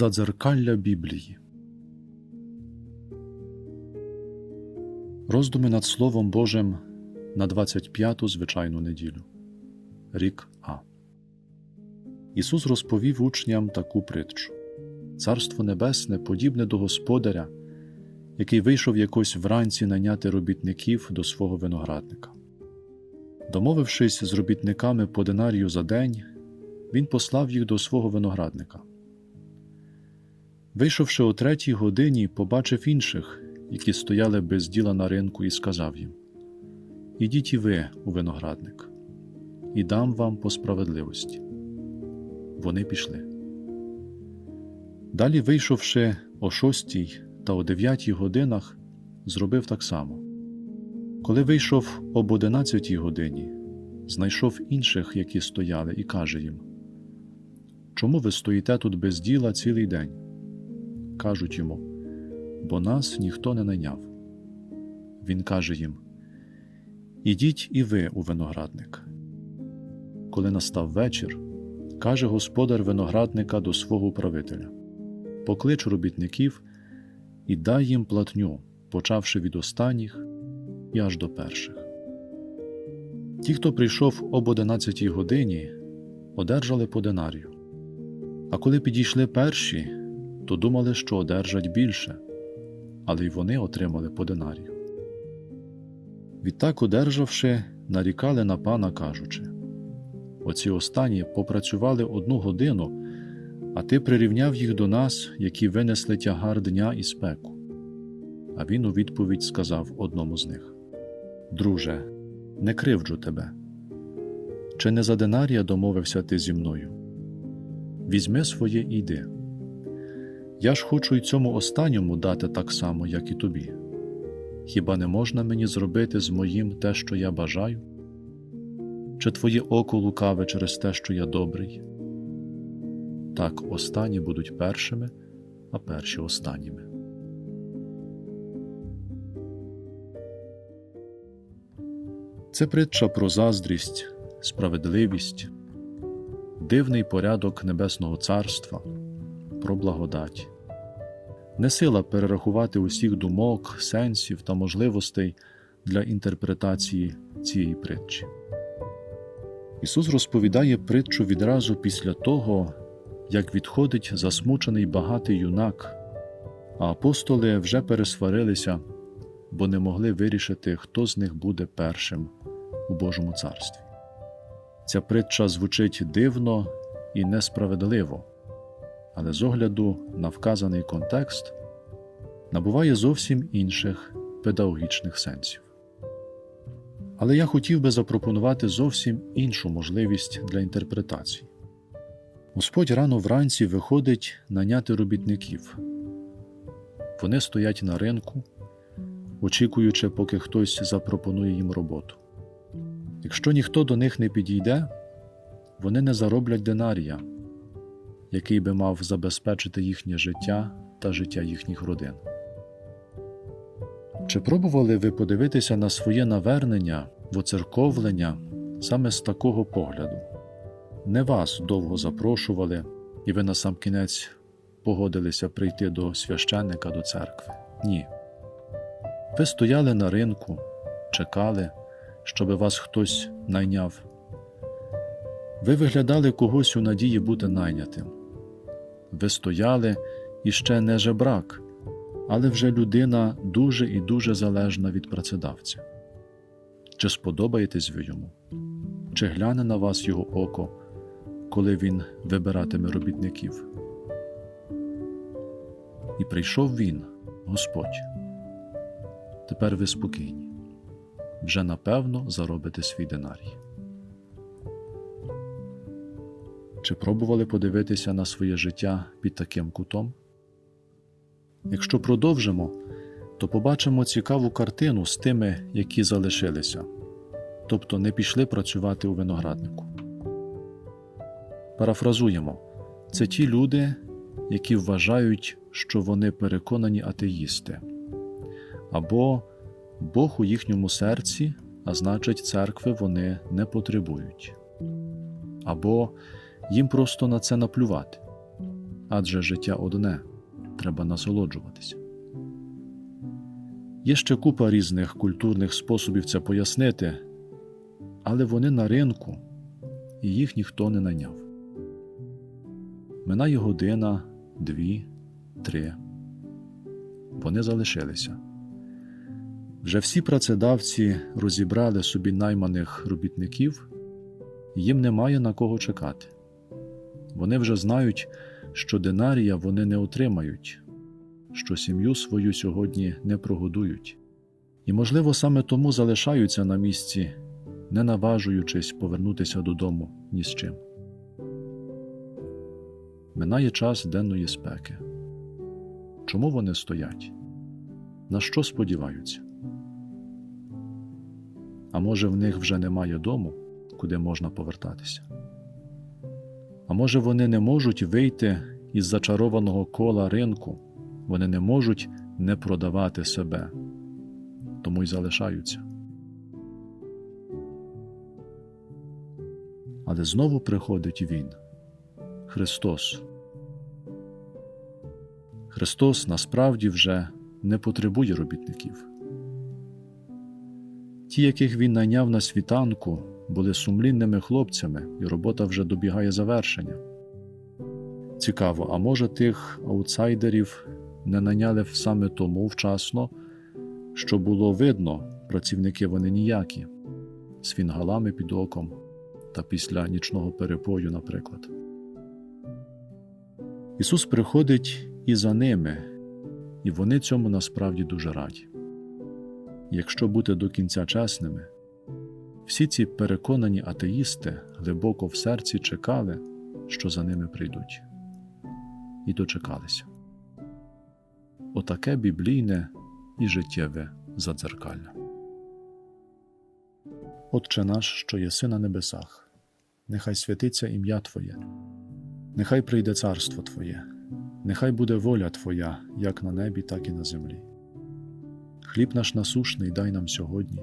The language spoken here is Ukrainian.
Задзеркалля Біблії. Роздуми над Словом Божим на 25-ту звичайну неділю. Рік А. Ісус розповів учням таку притчу: Царство Небесне подібне до господаря, який вийшов якось вранці наняти робітників до свого виноградника. Домовившись з робітниками по динарію за день, він послав їх до свого виноградника. Вийшовши о третій годині, побачив інших, які стояли без діла на ринку, і сказав їм: Ідіть і ви у виноградник, і дам вам по справедливості. Вони пішли. Далі, вийшовши о шостій та о дев'ятій годинах, зробив так само. Коли вийшов об одинадцятій годині, знайшов інших, які стояли, і каже їм: Чому ви стоїте тут без діла цілий день? Кажуть йому, бо нас ніхто не найняв. Він каже їм: Ідіть і ви у виноградник. Коли настав вечір, каже господар виноградника до свого управителя: Поклич робітників і дай їм платню, почавши від останніх і аж до перших. Ті, хто прийшов об одинадцятій годині, одержали по динарію. А коли підійшли перші, то думали, що одержать більше, але й вони отримали по динарію. Відтак, одержавши, нарікали на пана, кажучи Оці останні попрацювали одну годину, а ти прирівняв їх до нас, які винесли тягар дня і спеку. А він у відповідь сказав одному з них Друже, не кривджу тебе. Чи не за динарія домовився ти зі мною? Візьми своє і йди. Я ж хочу й цьому останньому дати так само, як і тобі. Хіба не можна мені зробити з моїм те, що я бажаю? Чи твоє око лукаве через те, що я добрий? Так останні будуть першими, а перші останніми. Це притча про заздрість, справедливість, дивний порядок Небесного Царства, про благодать. Не сила перерахувати усіх думок, сенсів та можливостей для інтерпретації цієї притчі. Ісус розповідає притчу відразу після того, як відходить засмучений багатий юнак, а апостоли вже пересварилися, бо не могли вирішити, хто з них буде першим у Божому царстві. Ця притча звучить дивно і несправедливо, але з огляду на вказаний контекст набуває зовсім інших педагогічних сенсів. Але я хотів би запропонувати зовсім іншу можливість для інтерпретації. Господь рано вранці виходить наняти робітників. Вони стоять на ринку, очікуючи, поки хтось запропонує їм роботу. Якщо ніхто до них не підійде, вони не зароблять динарія, який би мав забезпечити їхнє життя та життя їхніх родин. Чи пробували ви подивитися на своє навернення, воцерковлення саме з такого погляду? Не вас довго запрошували, і ви насамкінець погодилися прийти до священника до церкви? Ні. Ви стояли на ринку, чекали, щоби вас хтось найняв. Ви виглядали когось у надії бути найнятим. Ви стояли і ще не жебрак, але вже людина дуже і дуже залежна від працедавця. Чи сподобаєтесь ви йому? Чи гляне на вас його око, коли він вибиратиме робітників? І прийшов він, Господь. Тепер ви спокійні, вже напевно заробите свій динарій. Чи пробували подивитися на своє життя під таким кутом? Якщо продовжимо, то побачимо цікаву картину з тими, які залишилися, тобто не пішли працювати у винограднику. Парафразуємо це ті люди, які вважають, що вони переконані атеїсти, або Бог у їхньому серці, а значить, церкви вони не потребують, або їм просто на це наплювати. адже життя одне треба насолоджуватися. Є ще купа різних культурних способів це пояснити, але вони на ринку, і їх ніхто не найняв. Минає година, дві, три. Вони залишилися. Вже всі працедавці розібрали собі найманих робітників, їм немає на кого чекати. Вони вже знають, що динарія вони не отримають, що сім'ю свою сьогодні не прогодують, і, можливо, саме тому залишаються на місці, не наважуючись повернутися додому ні з чим. Минає час денної спеки. Чому вони стоять? На що сподіваються? А може, в них вже немає дому, куди можна повертатися? А може, вони не можуть вийти із зачарованого кола ринку, вони не можуть не продавати себе, тому й залишаються. Але знову приходить Він, Христос. Христос насправді вже не потребує робітників. Ті, яких він найняв на світанку, були сумлінними хлопцями, і робота вже добігає завершення. Цікаво, а може тих аутсайдерів не наняли саме тому вчасно, що було видно, працівники вони ніякі, з фінгалами під оком та після нічного перепою, наприклад. Ісус приходить і за ними, і вони цьому насправді дуже раді. Якщо бути до кінця чесними, всі ці переконані атеїсти глибоко в серці чекали, що за ними прийдуть, і дочекалися. Отаке біблійне і життєве задзеркалля. Отче наш, що єси на небесах, нехай святиться ім'я Твоє, нехай прийде царство Твоє, нехай буде воля Твоя, як на небі, так і на землі. Хліб наш насушний дай нам сьогодні,